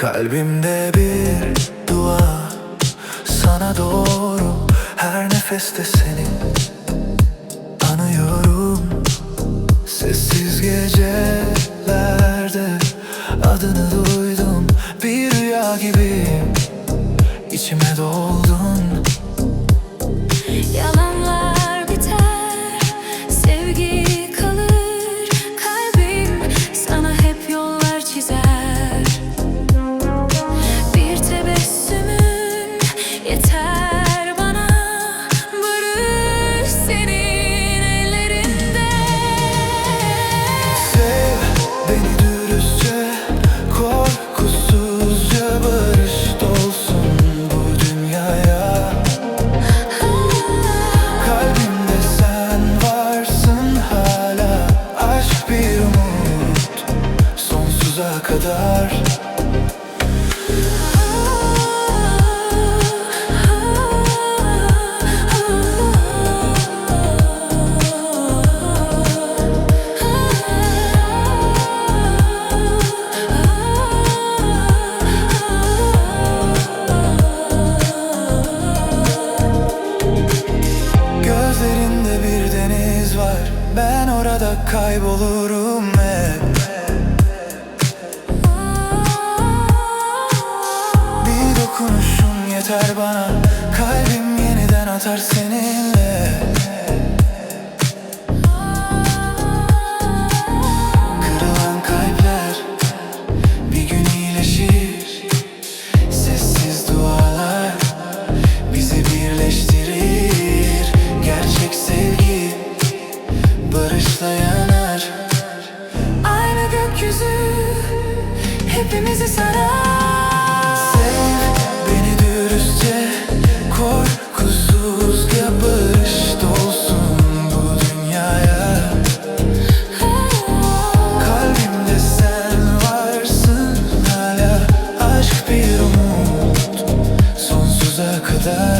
Kalbimde bir dua sana doğru Her nefeste seni anıyorum Sessiz gecelerde rüya gibi kadar. Gözlerinde bir deniz var. Ben orada kaybolurum hep atar seninle. Kırılan kalpler bir gün iyileşir. Sessiz dualar bizi birleştirir. Gerçek sevgi barışla yanar. Aynı gökyüzü hepimizi sarar. that